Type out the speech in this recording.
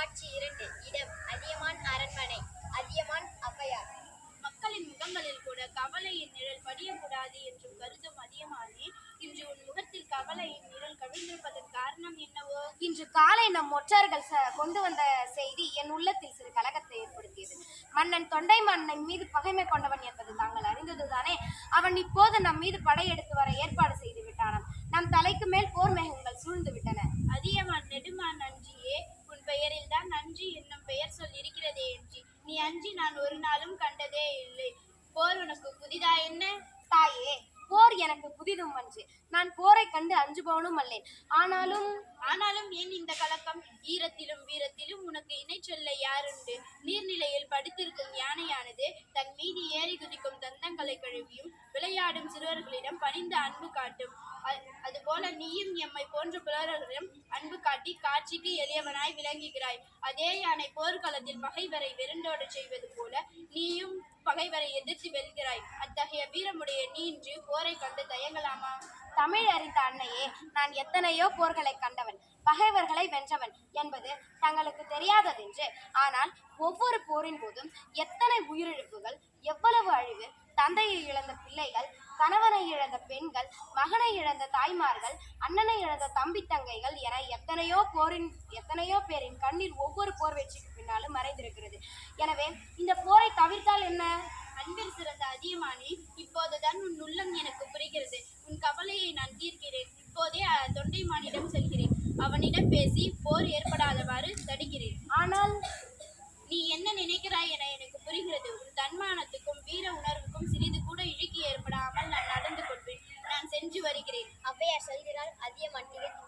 காட்சி இரண்டு இடம் அதியமான் அரண்மனை அதியமான் ஔவையார் மக்களின் முகங்களில் கூட கவலையின் நிழல் படியக்கூடாது என்றும் கருதும் அதியமானே இன்று உன் முகத்தில் கவலையின் நிழல் கவிழ்ந்திருப்பதன் காரணம் என்னவோ? இன்று காலை நம் ஒற்றர்கள் ச- கொண்டு வந்த செய்தி என் உள்ளத்தில் சிறு கலகத்தை ஏற்படுத்தியது. மன்னன் தொண்டை மன்னன் மீது பகைமை கொண்டவன் என்பது தாங்கள் அறிந்ததுதானே? அவன் இப்போது நம் மீது படையெடுத்து வர ஏற்பாடு என்று நான் ஒரு நாளும் கண்டதே இல்லை. போர் உனக்கு புதிதா என்ன? தாயே போர் எனக்கு புதிதும் அன்று. நான் போரை கண்டு அஞ்சுபவனும் அல்லேன். ஆனாலும் ஆனாலும் ஏன் இந்த கலக்கம்? ஈரத்திலும் வீரத்திலும் உனக்கு இணை சொல்ல யாருண்டு? நீர்நிலையில் படுத்திருக்கும் யானையானது தன் மீது ஏறி குதிக்கும் தந்தங்களை கழுவியும் விளையாடும் சிறுவர்களிடம் பணிந்த அன்பு காட்டும். அதுபோல நீயும் எம்மை போன்ற புலவர்களிடம் அன்பு காட்டி காட்சிக்கு எளியவனாய் விளங்குகிறாய். அதே யானை போர்க்களத்தில் பகைவரை வெருண்டோடச் செய்வது போல நீயும் பகைவரை எதிர்த்து வெல்கிறாய். வீரமுடைய நீ இன்று போரை கண்டு தயங்கலாமா? தமிழ் அறிந்த அன்னையே நான் எத்தனையோ போர்களை கண்டவன் பகைவர்களை வென்றவன் என்பது தங்களுக்கு தெரியாததென்று. ஆனால் ஒவ்வொரு போரின் போதும் எத்தனை உயிரிழப்புகள் எவ்வளவு அழிவு தந்தையை இழந்த பிள்ளைகள் கணவனை இழந்த பெண்கள் மகனை இழந்த தாய்மார்கள் அண்ணனை இழந்த தம்பி தங்கைகள் என எத்தனையோ போரின் எத்தனையோ பேரின் கண்ணீர் ஒவ்வொரு போர் வெற்றிக்கு பின்னாலும் மறைந்திருக்கிறது. எனவே இந்த போரை தவிர்த்தால் என்ன? அன்பில் சிறந்த அதியமானே இப்போதுதான் உன் உள்ளம் எனக்கு புரிகிறது. உன் கவலையை நான் தீர்க்கிறேன். இப்போதே தொண்டைமானிடம் செல்கிறேன். அவனிடம் பேசி போர் ஏற்படாதவாறு தடுக்கிறேன். ஆனால் நீ என்ன நினைக்கிறாய் என எனக்கு புரிகிறது. உன் தன்மானத்துக்கும் வீர உணர்வுக்கும் சிறிது கூட இழுக்கி ஏற்படாமல் நான் நடந்து கொள்வேன். நான் சென்று வருகிறேன். ஔவையார் சொல்கிறாள் அதியமான் நிகழ்த்தி